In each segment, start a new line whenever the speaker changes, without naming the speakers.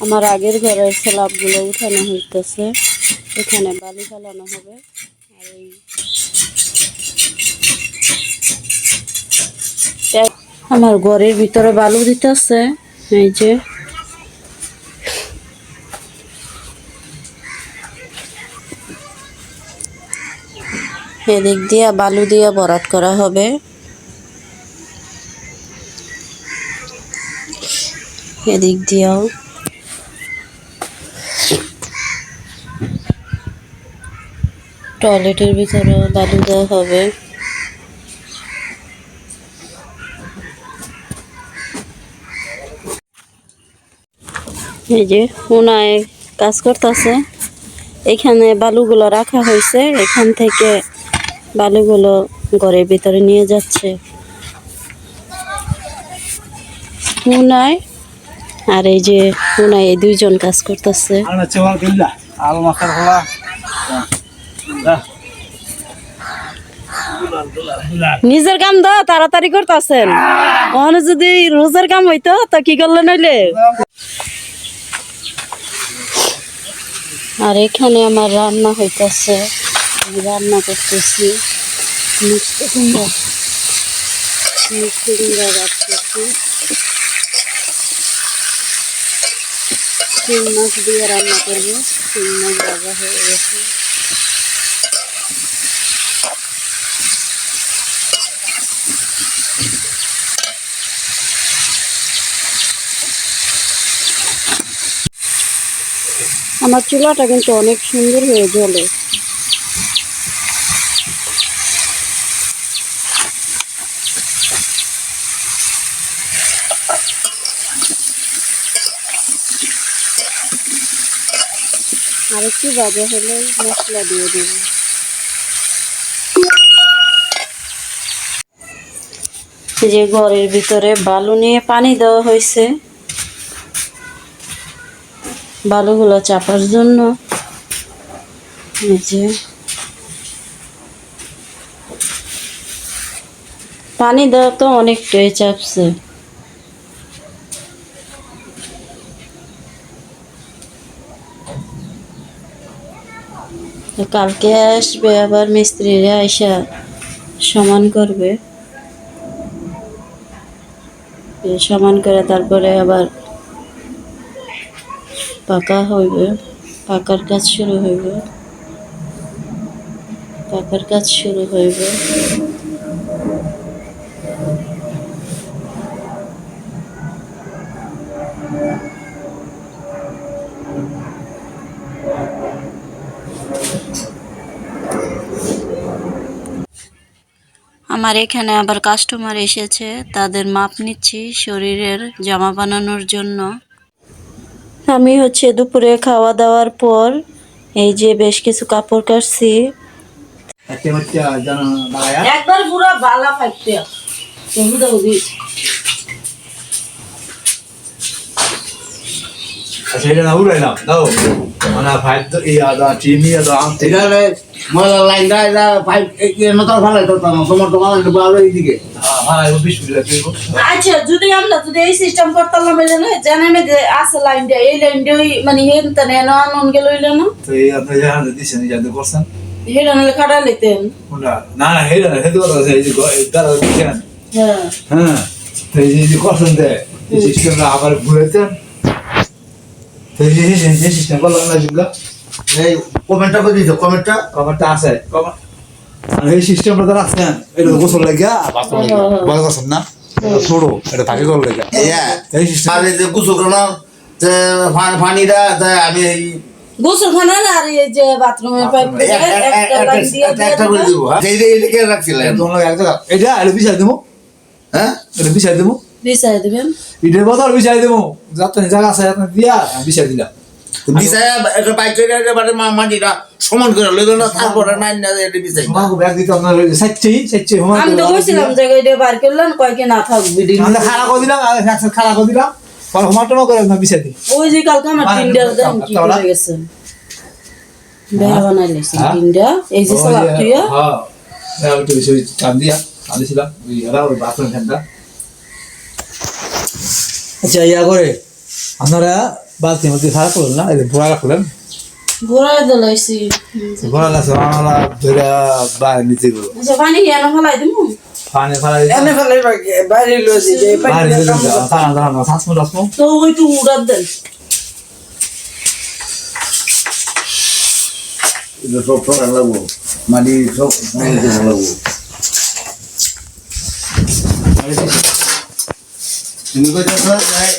আমার আগের ঘরের স্ল্যাবগুলো উঠানো হইতেছে। এখানে বালি ফেলানো হবে। আর এই আমার ঘরের ভিতরে বালু দিতেছে। এই যে। এদিক দিয়ে বালু দিয়ে ভরাট করা হবে। এদিক দিয়েও টয়লেটের ভিতরে বালু দেওয়া হবে। এই যে উনায় কাজ করতেছে। এখানে বালুগুলো রাখা হয়েছে। এখান থেকে বালুগুলো ঘরের ভিতরে নিয়ে যাচ্ছে। উনায় আর এই যে উনায় দুইজন কাজ করতেছে। নিজের কাম তো তাড়াতাড়ি করতেছেন। ওখানে যদি রোজের কাম হইতো, তা কি করলেন নইলে আর এখানে আমার রান্না হইতাছে। আমি রান্না করতেছি। তিন মাছ দিয়ে রান্না করব। তিন মাছ ভাজা হয়ে গেছে। আমার চুলাটা কিন্তু অনেক সুন্দর হয়ে জ্বলে। আর একটু বাজা হলে মশলা দিয়ে দেবো। যে ঘরের ভিতরে বালু নিয়ে পানি দেওয়া হয়েছে। বালুগুলো চাপার জন্য। যে। পানি দেওয়া তো অনেকটাই চাপছে। কালকে আসবে আবার মিস্ত্রিরা এসে সমান করবে। সমান করে তারপরে আবার পাকা হইবে, পাকার কাজ শুরু হইবে। পাকার কাজ শুরু হইবে। আমার এখানে আবার কাস্টমার এসেছে। তাদের মাপ নিচ্ছি, শরীরের জামা বানানোর জন্য। আমি হচ্ছে দুপুরে খাওয়া দাওয়ার পর এই যে বেশ কিছু কাপড় কাটছি। একবার পুরো বালা ফাইতে
আচ্ছা এটা না উড়াইলাম দাও। মানে ফাইভ তো এই আদা চিনি আদা আম থেকে
ময়লা লাইনটা এটা পাইপ নতর ফেলাই তো তোমার তোমার বারো এইদিকে।
হ্যাঁ বিশ
আচ্ছা যদি আমরা যদি এই সিস্টেম করতাম মেলে না জানে মে যে আছে লাইন দিয়ে এই লাইন দিয়ে মানে হেন তানে না আনন গেল হইল না?
তো এই আপনি জাহান দিছেন জানতে করছেন?
হেরা নিলে কাটা লিতেন
না না হেরা না হেতু আছে এই যে গ- দিছেন।
হ্যাঁ।
হ্যাঁ তো এই যে করছেন দে এই সিস্টেমটা আবার ঘুরেছেন। তো এই যে এই যে সিস্টেম করলাম না জিগা
এই কমেন্টটা করে দিত কমেন্টটা
আছে। কভার আর এই সিস্টেমটা তো রাখছেন এটা তো গোসল লাগিয়া বাথরুম লাগিয়া। বড় করছেন না। এটা এটা থাকে কল লাগিয়া। এই সিস্টেম
আর এই যে গুসল করানো যে পানিটা আমি
গোসলখানা না আর এই যে বাথরুমের পাইপ একটা
করে দিব হ্যাঁ। রাখছিলেন।
এটা এটা বিছাই দেবো?
হ্যাঁ?
এটা বিছাই দেবো?
বিছাই দিবেন।
ইটের বদল বিছাই দেবো। যাতে জায়গা আছে আপনি দিয়া বিছাই দিলাম।
একটা বাইক করে এবারে মা- মাটিটা সমান করে লইল না তারপরে নাই না এটা বিছাই
তোমাকে ব্যাগ দিতে আপনার সাচ্চি সাচ্চি হোমা
আমি তো কইছিলাম যে এটা বার করলেন কয়েকে না থাকবে দিন
আমরা খাড়া করে দিলাম আর খাড়া দিলাম। পরে হোমা টোমা করে আপনার বিছাই দিই
ওই যে কালকে আমার তিনটা কি
ওরা?
গেছে? বেহা বানাইলেছে? তিনটা। এই যে সালাদ তুইয়া?
হ্যাঁ। তো বেশি ওই দিয়া আনিছিলাম ওই এরা ওই বাথরুম ফ্যানটা। আচ্ছা ইয়া করে। আপনারা বালতি মধ্যে সারা করলেন না? এই যে ভরা রাখলেন?
ঘোরায় দিলাইছি
ভরা লাগছে আমরা ধরে বাইরে নিচে গেল।
আচ্ছা পানি কেন ফেলাই দিমু?
পানি ফালা
এনে ফেলে বাইরে লইছি যে
বাইরে দাঁড়ান দাঁড়ান সাসমো টাসমো
তো ওই তো উড়াত দেন।
এটা সব সব লাগবো। মাটি সব লাগবো। তুমি কইতেছো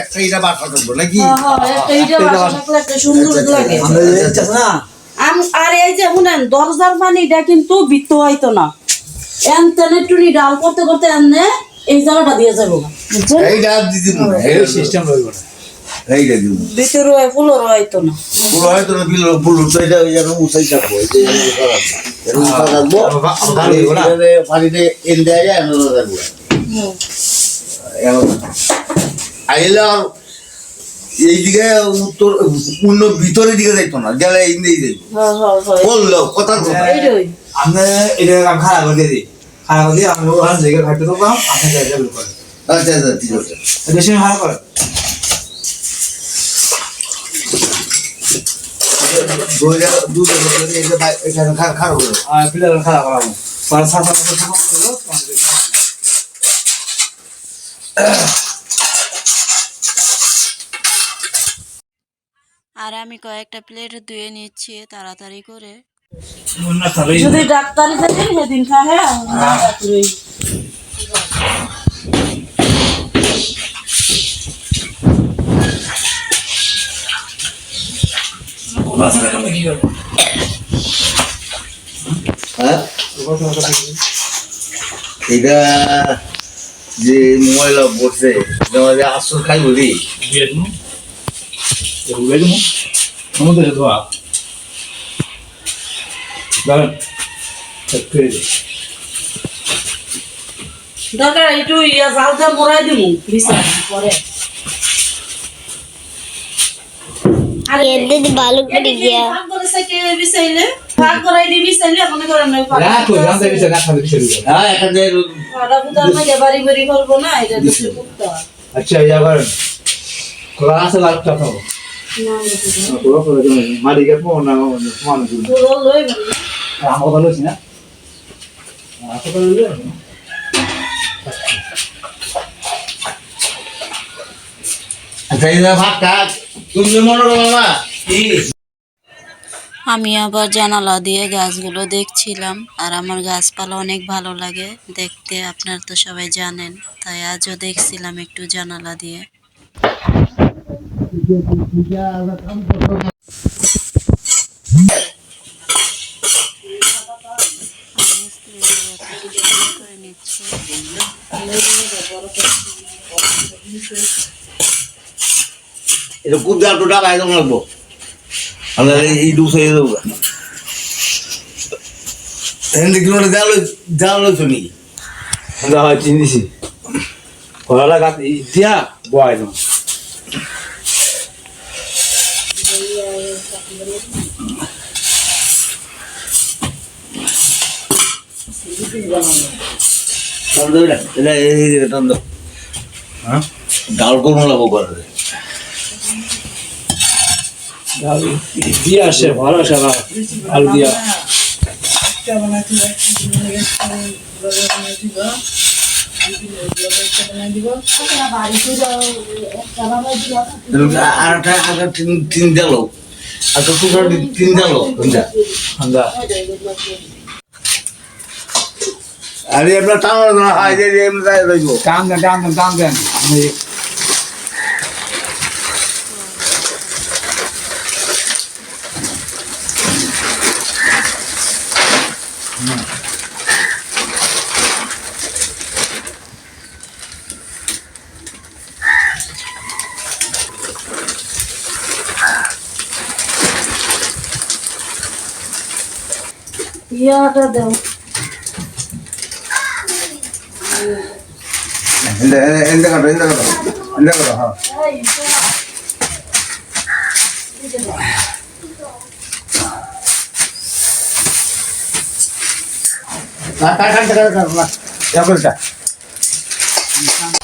একটা ইটা বাসা করব নাকি
হ্যাঁ হ্যাঁ একটা ইটা বাসা থাকলে একটা সুন্দর লাগে
না
আর এই যে শুনেন দরজার পানিটা কিন্তু বৃত্ত হইতো না এন তেনে টুনি ডাল করতে করতে এনে এই জায়গাটা দিয়ে যাব বুঝছেন
এইটা দিদি
এই সিস্টেম রইব না
এইটা দিব
ভিতরে ফুলও হইতো না
পুরো হয়তো না বিল পুরো উঠাইটা যেন উঠাই থাকব এই যে এরকম থাকব পানিতে এন দেওয়া যায় এনে থাকব আইলে আর এইদিকে উত্তর পূর্ণ ভিতরের দিকে যাইতো না গেলে যাইতো
হ্যাঁ হ্যাঁ হ্যাঁ
বলল কথা তো
আমরা এটা আমি খারাপ করে দিই খারাপ করে দিয়ে আমি ওখানে জায়গা ঘাটতে থাকলাম আপনি জায়গা বের করেন
আচ্ছা আচ্ছা ঠিক আছে
বেশি খারাপ করেন
খারাপ
খারাপ সাত বছর থাকব
আর আমি কয়েকটা প্লেট ধুয়ে নিচ্ছি তাড়াতাড়ি করে। যদি ডাক্তারি থাকে সেদিন খাহে
হ্যাঁ। এটা যে ময়লা বসে যেমন যে আসর খাই বলি।
দিয়ে আমাদের দোয়া দাঁড়ান
দরকার একটু ইয়া জালটা মরাই দিমু বিছানা পরে। আর
করে গিয়া।
ভাগ করে সাইকে বিছাইলে ভাগ করাই করেন
রাখো
হ্যাঁ এখানে
বাড়ি বাড়ি করব না এটা
আচ্ছা করেন ক্লাস লাগতা তো। পুরো পুরো না মানুষ
পুরো লই বলি
আমার কথা লইছি না? আসলে কথা লইলে
তুমি মনে করো না
আমি আবার জানালা দিয়ে গাছগুলো দেখছিলাম, আর আমার গাছপালা অনেক ভালো লাগে দেখতে, আপনার তো সবাই জানেন। তাই আজও দেখছিলাম একটু জানালা দিয়ে।
এটা জাল তো ডাকা একদম লাগবো। আমরা এই দুশো এই দেবো এখানে কি বলে জাল জাল লইছো নাকি
আমরা চিনিছি কলাটা গাছ দিয়া বয় না
টান দাও এটা এটা এই দিকে টান দাও হ্যাঁ ডাল করব লাগবো করে
দিয়া আসে ভালো না আলু দিয়া
আর একটা তিন একটা টুকরা তিন
আমরা
আরে আপনার টানো না হয় যে এমনি তাই রইব
টান দেন টান দেন টান দেন আমি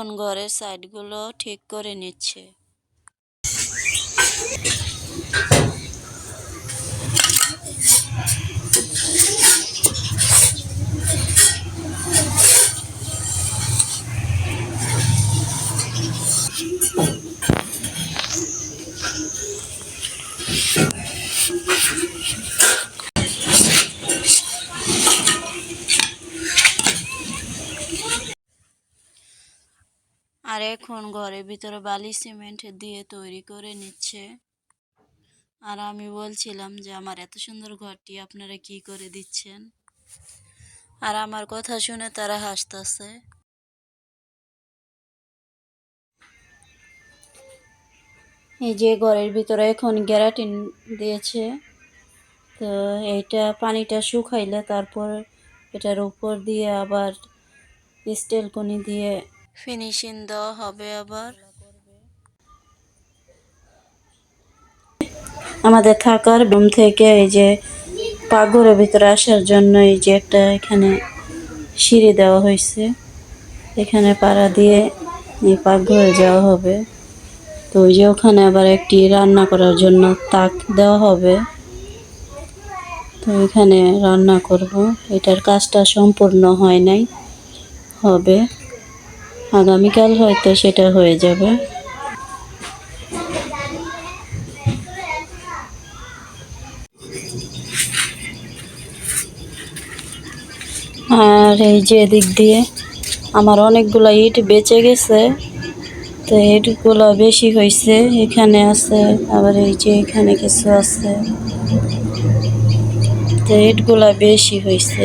এখন
ঘরের সাইডগুলো ঠিক করে নিচ্ছে। আর এখন ঘরের ভিতরে বালি সিমেন্ট দিয়ে তৈরি করে নিচ্ছে। আর আমি বলছিলাম যে, আমার এত সুন্দর ঘরটি আপনারা কি করে দিচ্ছেন? আর আমার কথা শুনে তারা হাসতেছে। এই যে ঘরের ভিতরে এখন গ্যারাটিন দিয়েছে, তো এইটা পানিটা শুকাইলে তারপর এটার উপর দিয়ে আবার স্টিল কনি দিয়ে ফিনিশিং দেওয়া হবে আবার। আমাদের থাকার রুম থেকে এই যে পাকঘরের ভিতরে আসার জন্য এই যে একটা এখানে সিঁড়ি দেওয়া হয়েছে। এখানে পাড়া দিয়ে এই পাকঘরে যাওয়া হবে। তো ওই যে ওখানে আবার একটি রান্না করার জন্য তাক দেওয়া হবে। তো এখানে রান্না করব। এটার কাজটা সম্পূর্ণ হয় নাই। হবে। আগামীকাল হয়তো সেটা হয়ে যাবে। আর এই যে দিক দিয়ে আমার অনেকগুলো ইট বেঁচে গেছে, তো ইটগুলো বেশি হয়েছে এখানে আছে, আবার এই যে এখানে কিছু আছে। তো ইটগুলো বেশি হয়েছে